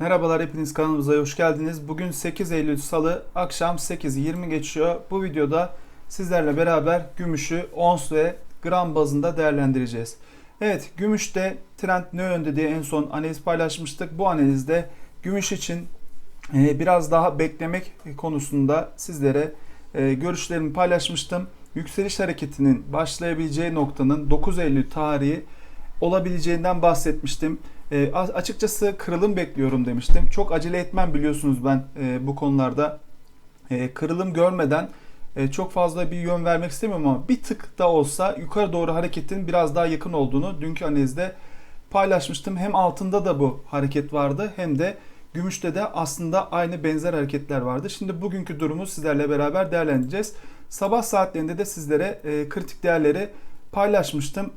Merhabalar hepiniz kanalımıza hoş geldiniz. Bugün 8 Eylül Salı akşam 8.20 geçiyor. Bu videoda sizlerle beraber gümüşü ons ve gram bazında değerlendireceğiz. Evet gümüşte trend ne yönde diye en son analiz paylaşmıştık. Bu analizde gümüş için e, biraz daha beklemek konusunda sizlere e, görüşlerimi paylaşmıştım. Yükseliş hareketinin başlayabileceği noktanın 9 Eylül tarihi olabileceğinden bahsetmiştim. E, açıkçası kırılım bekliyorum demiştim. Çok acele etmem biliyorsunuz ben e, bu konularda. E, kırılım görmeden e, çok fazla bir yön vermek istemiyorum ama bir tık da olsa yukarı doğru hareketin biraz daha yakın olduğunu dünkü analizde paylaşmıştım. Hem altında da bu hareket vardı hem de gümüşte de aslında aynı benzer hareketler vardı. Şimdi bugünkü durumu sizlerle beraber değerlendireceğiz. Sabah saatlerinde de sizlere e, kritik değerleri paylaşmıştım.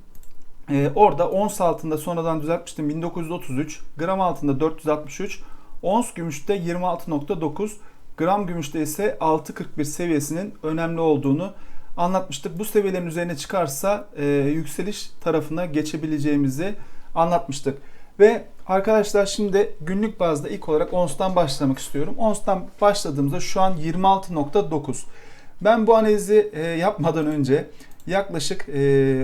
Ee, orada ons altında sonradan düzeltmiştim 1933, gram altında 463, ons gümüşte 26.9, gram gümüşte ise 6.41 seviyesinin önemli olduğunu anlatmıştık. Bu seviyelerin üzerine çıkarsa e, yükseliş tarafına geçebileceğimizi anlatmıştık. Ve arkadaşlar şimdi günlük bazda ilk olarak onstan başlamak istiyorum. Onstan başladığımızda şu an 26.9. Ben bu analizi e, yapmadan önce yaklaşık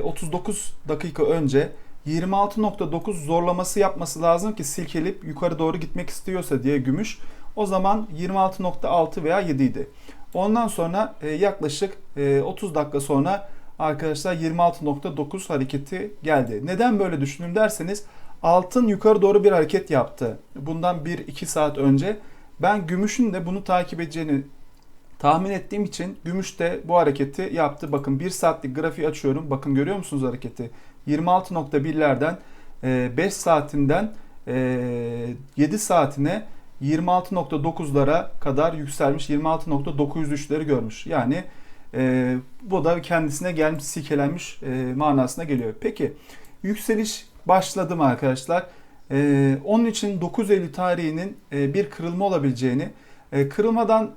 39 dakika önce 26.9 zorlaması yapması lazım ki silkelip yukarı doğru gitmek istiyorsa diye gümüş. O zaman 26.6 veya 7 idi. Ondan sonra yaklaşık 30 dakika sonra arkadaşlar 26.9 hareketi geldi. Neden böyle düşündüm derseniz altın yukarı doğru bir hareket yaptı. Bundan 1-2 saat önce ben gümüşün de bunu takip edeceğini tahmin ettiğim için gümüş de bu hareketi yaptı. Bakın 1 saatlik grafiği açıyorum. Bakın görüyor musunuz hareketi? 26.1'lerden 5 e, saatinden 7 e, saatine 26.9'lara kadar yükselmiş. 26.903'leri görmüş. Yani e, bu da kendisine gelmiş, silkelenmiş e, manasına geliyor. Peki yükseliş başladı mı arkadaşlar? Onun için 9 Eylül tarihinin bir kırılma olabileceğini, kırılmadan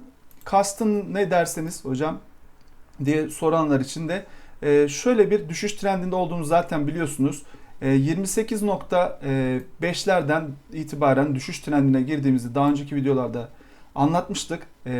Kastın ne derseniz hocam diye soranlar için de e, şöyle bir düşüş trendinde olduğunu zaten biliyorsunuz. 28.5'lerden e, itibaren düşüş trendine girdiğimizi daha önceki videolarda anlatmıştık e,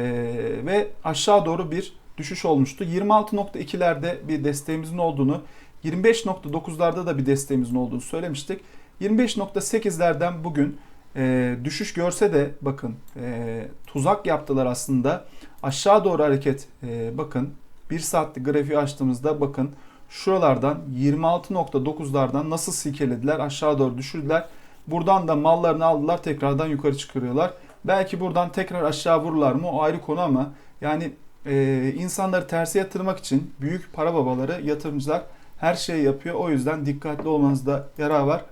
ve aşağı doğru bir düşüş olmuştu. 26.2'lerde bir desteğimizin olduğunu, 25.9'larda da bir desteğimizin olduğunu söylemiştik. 25.8'lerden bugün e, düşüş görse de bakın e, tuzak yaptılar aslında. Aşağı doğru hareket e, bakın 1 saatlik grafiği açtığımızda bakın şuralardan 26.9'lardan nasıl silkelediler aşağı doğru düşürdüler. Buradan da mallarını aldılar tekrardan yukarı çıkarıyorlar. Belki buradan tekrar aşağı vururlar mı o ayrı konu ama yani e, insanları tersi yatırmak için büyük para babaları yatırımcılar her şeyi yapıyor. O yüzden dikkatli olmanızda yarar var.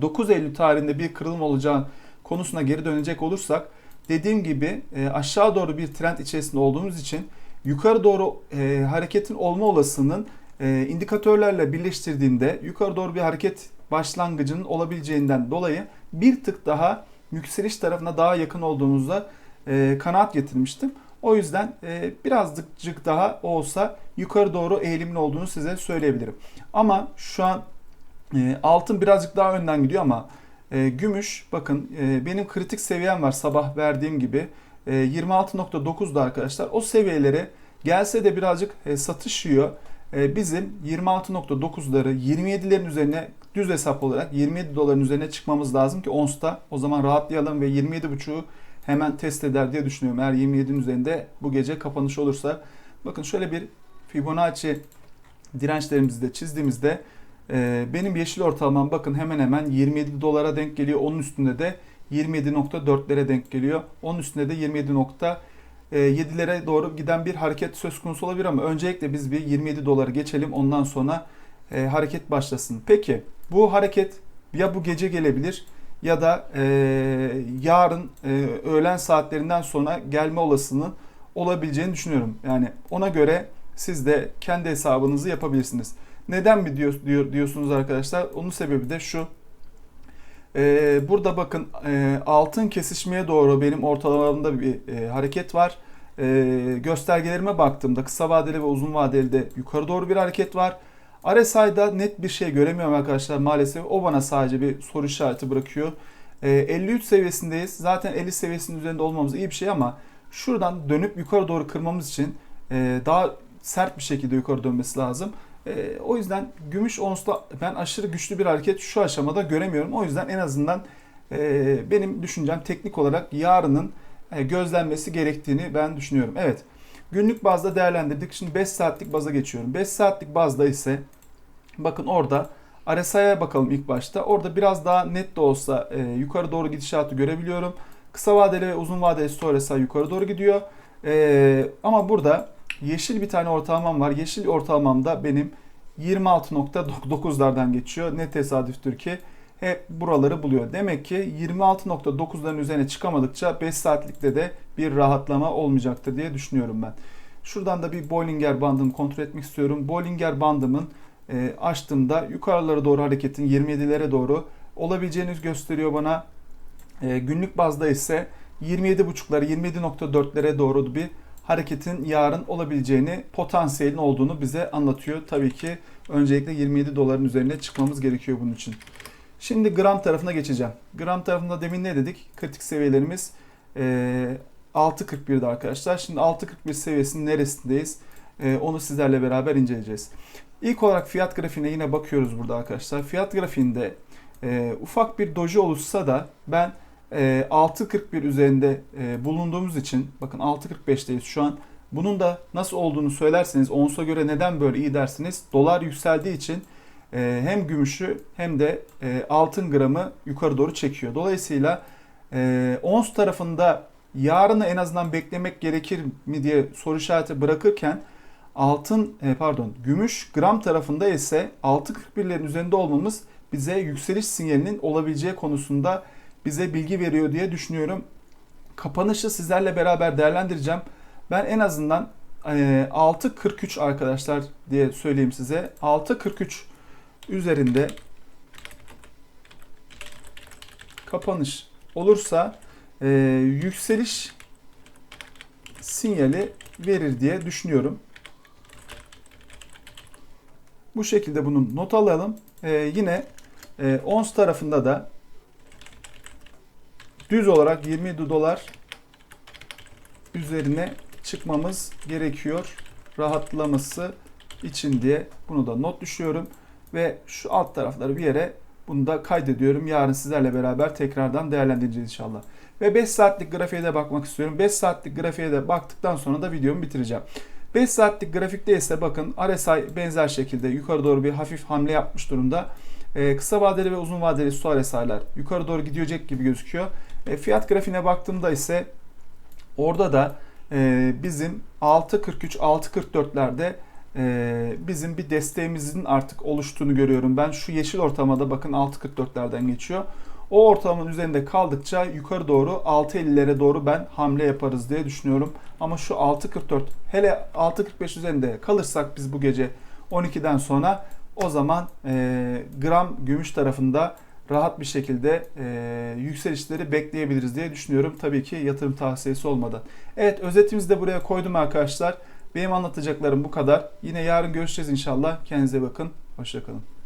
9 Eylül tarihinde bir kırılım olacağı konusuna geri dönecek olursak dediğim gibi e, aşağı doğru bir trend içerisinde olduğumuz için yukarı doğru e, hareketin olma olasılığının e, indikatörlerle birleştirdiğinde yukarı doğru bir hareket başlangıcının olabileceğinden dolayı bir tık daha yükseliş tarafına daha yakın olduğumuzda e, kanaat getirmiştim. O yüzden e, birazcık daha olsa yukarı doğru eğilimli olduğunu size söyleyebilirim. Ama şu an e, altın birazcık daha önden gidiyor ama e, gümüş bakın e, benim kritik seviyem var sabah verdiğim gibi. E, 26.9'da arkadaşlar. O seviyelere gelse de birazcık e, satış yiyor. E, bizim 26.9'ları 27'lerin üzerine düz hesap olarak 27 doların üzerine çıkmamız lazım ki onsta o zaman rahatlayalım ve 27.5'u hemen test eder diye düşünüyorum. Eğer 27'nin üzerinde bu gece kapanış olursa bakın şöyle bir Fibonacci dirençlerimizi de çizdiğimizde benim yeşil ortalamam bakın hemen hemen 27 dolara denk geliyor. Onun üstünde de 27.4'lere denk geliyor. Onun üstünde de 27.7'lere doğru giden bir hareket söz konusu olabilir ama öncelikle biz bir 27 doları geçelim ondan sonra e, hareket başlasın. Peki bu hareket ya bu gece gelebilir ya da e, yarın e, öğlen saatlerinden sonra gelme olasılığının olabileceğini düşünüyorum. Yani ona göre siz de kendi hesabınızı yapabilirsiniz. Neden mi diyor, diyor diyorsunuz arkadaşlar? Onun sebebi de şu. Ee, burada bakın e, altın kesişmeye doğru benim ortalamamda bir e, hareket var. E, göstergelerime baktığımda kısa vadeli ve uzun vadeli de yukarı doğru bir hareket var. RSI'da net bir şey göremiyorum arkadaşlar maalesef. O bana sadece bir soru işareti bırakıyor. E, 53 seviyesindeyiz. Zaten 50 seviyesinin üzerinde olmamız iyi bir şey ama şuradan dönüp yukarı doğru kırmamız için e, daha sert bir şekilde yukarı dönmesi lazım. E, o yüzden gümüş onsla ben aşırı güçlü bir hareket şu aşamada göremiyorum. O yüzden en azından e, benim düşüncem teknik olarak yarının e, gözlenmesi gerektiğini ben düşünüyorum. Evet günlük bazda değerlendirdik. Şimdi 5 saatlik baza geçiyorum. 5 saatlik bazda ise bakın orada RSI'ye bakalım ilk başta. Orada biraz daha net de olsa e, yukarı doğru gidişatı görebiliyorum. Kısa vadeli ve uzun vadeli RSI yukarı doğru gidiyor. E, ama burada yeşil bir tane ortalamam var. Yeşil ortalamamda benim 26.9'lardan geçiyor. Ne tesadüftür ki hep buraları buluyor. Demek ki 26.9'ların üzerine çıkamadıkça 5 saatlikte de bir rahatlama olmayacaktır diye düşünüyorum ben. Şuradan da bir Bollinger bandını kontrol etmek istiyorum. Bollinger bandımın e, açtığımda yukarılara doğru hareketin 27'lere doğru olabileceğini gösteriyor bana. E, günlük bazda ise 27.5'lara 27.4'lere doğru bir hareketin yarın olabileceğini, potansiyelin olduğunu bize anlatıyor. Tabii ki öncelikle 27 doların üzerine çıkmamız gerekiyor bunun için. Şimdi gram tarafına geçeceğim. Gram tarafında demin ne dedik? Kritik seviyelerimiz e, 6.41'de arkadaşlar. Şimdi 6.41 seviyesinin neresindeyiz? E, onu sizlerle beraber inceleyeceğiz. İlk olarak fiyat grafiğine yine bakıyoruz burada arkadaşlar. Fiyat grafiğinde e, ufak bir doji oluşsa da ben e, 6.41 üzerinde e, bulunduğumuz için bakın 6.45'teyiz şu an. Bunun da nasıl olduğunu söylerseniz onsa göre neden böyle iyi dersiniz? Dolar yükseldiği için e, hem gümüşü hem de e, altın gramı yukarı doğru çekiyor. Dolayısıyla ons tarafında yarını en azından beklemek gerekir mi diye soru işareti bırakırken altın pardon gümüş gram tarafında ise 6.41'lerin üzerinde olmamız bize yükseliş sinyalinin olabileceği konusunda bize bilgi veriyor diye düşünüyorum. Kapanışı sizlerle beraber değerlendireceğim. Ben en azından e, 6.43 arkadaşlar diye söyleyeyim size. 6.43 üzerinde kapanış olursa e, yükseliş sinyali verir diye düşünüyorum. Bu şekilde bunu not alalım. E, yine e, ons tarafında da düz olarak 27 dolar üzerine çıkmamız gerekiyor rahatlaması için diye bunu da not düşüyorum ve şu alt tarafları bir yere bunu da kaydediyorum. Yarın sizlerle beraber tekrardan değerlendireceğiz inşallah. Ve 5 saatlik grafiğe de bakmak istiyorum. 5 saatlik grafiğe de baktıktan sonra da videomu bitireceğim. 5 saatlik grafikte ise bakın RSI benzer şekilde yukarı doğru bir hafif hamle yapmış durumda. Ee, kısa vadeli ve uzun vadeli su RSI'ler yukarı doğru gidecek gibi gözüküyor. E, fiyat grafiğine baktığımda ise orada da e, bizim 6.43 6.44'lerde e, bizim bir desteğimizin artık oluştuğunu görüyorum. Ben şu yeşil ortamada bakın 6.44'lerden geçiyor. O ortalamanın üzerinde kaldıkça yukarı doğru 6.50'lere doğru ben hamle yaparız diye düşünüyorum. Ama şu 6.44 hele 6.45 üzerinde kalırsak biz bu gece 12'den sonra o zaman e, gram gümüş tarafında rahat bir şekilde e, yükselişleri bekleyebiliriz diye düşünüyorum. Tabii ki yatırım tavsiyesi olmadan. Evet özetimizi de buraya koydum arkadaşlar. Benim anlatacaklarım bu kadar. Yine yarın görüşeceğiz inşallah. Kendinize bakın. Hoşçakalın.